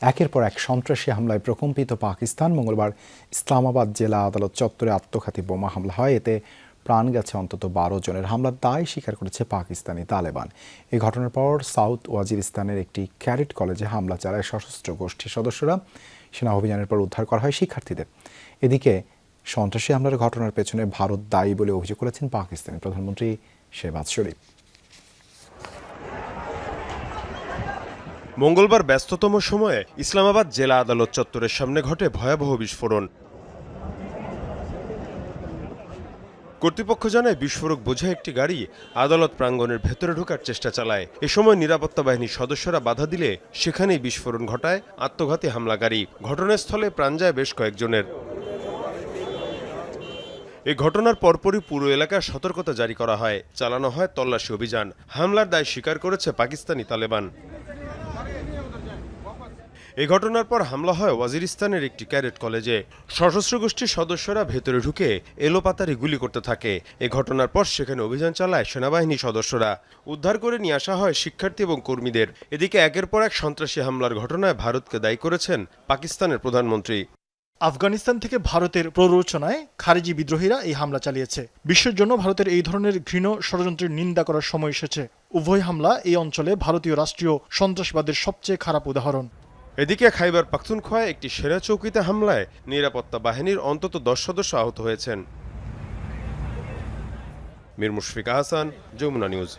একের পর এক সন্ত্রাসী হামলায় প্রকম্পিত পাকিস্তান। মঙ্গলবার ইসলামাবাদ জেলা আদালত চত্বরে আত্মঘাতী বোমা হামলা হয়। এতে প্রাণ গেছে অন্তত বারো জনের। হামলার দায় স্বীকার করেছে পাকিস্তানি তালেবান। এই ঘটনার পর সাউথ ওয়াজিরিস্তানের একটি ক্যাডেট কলেজে হামলা চালায় সশস্ত্র গোষ্ঠীর সদস্যরা। সেনা অভিযানের পর উদ্ধার করা হয় শিক্ষার্থীদের। এদিকে সন্ত্রাসী হামলার ঘটনার পেছনে ভারত দায়ী বলে অভিযোগ করেছেন পাকিস্তানি প্রধানমন্ত্রী শেহবাজ শরীফ। মঙ্গলবার ব্যস্ততম সময়ে ইসলামাবাদ জেলা আদালত চত্বরের সামনে ঘটে ভয়াবহ বিস্ফোরণ। কর্তৃপক্ষ জানায়, বিস্ফোরক বোঝা একটি গাড়ি আদালত প্রাঙ্গণের ভেতরে ঢোকার চেষ্টা চালায়। এ সময় নিরাপত্তা বাহিনীর সদস্যরা বাধা দিলে সেখানেই বিস্ফোরণ ঘটায় আত্মঘাতী হামলাকারী। ঘটনাস্থলে প্রাণ যায় বেশ কয়েকজনের। এই ঘটনার পরপরই পুরো এলাকায় সতর্কতা জারি করা হয়। চালানো হয় তল্লাশি অভিযান। হামলার দায় স্বীকার করেছে পাকিস্তানি তালেবান। এই ঘটনার পর হামলা হয় ওয়াজিরিস্তানের একটি ক্যাডেট কলেজে। সশস্ত্র গোষ্ঠীর সদস্যরা ভেতরে ঢুকে এলোপাতারি গুলি করতে থাকে। এ ঘটনার পর সেখানে অভিযান চালায় সেনাবাহিনী সদস্যরা। উদ্ধার করে নিয়ে আসা হয় শিক্ষার্থী এবং কর্মীদের। এদিকে একের পর এক সন্ত্রাসী হামলার ঘটনায় ভারতকে দায়ী করেছেন পাকিস্তানের প্রধানমন্ত্রী। আফগানিস্তান থেকে ভারতের প্ররোচনায় খারিজি বিদ্রোহীরা এই হামলা চালিয়েছে। বিশ্বের জন্য ভারতের এই ধরনের ঘৃণ ষড়যন্ত্রের নিন্দা করার সময় এসেছে। উভয় হামলা এই অঞ্চলে ভারতীয় রাষ্ট্রীয় সন্ত্রাসবাদের সবচেয়ে খারাপ উদাহরণ। এদিকে খাইবার পাখতুনখোয়ায় একটি সেনা চৌকিতে হামলায় নিরাপত্তা বাহিনীর অন্তত দশ সদস্য আহত হয়েছেন। মীর মুশফিক আহসান, যমুনা নিউজ।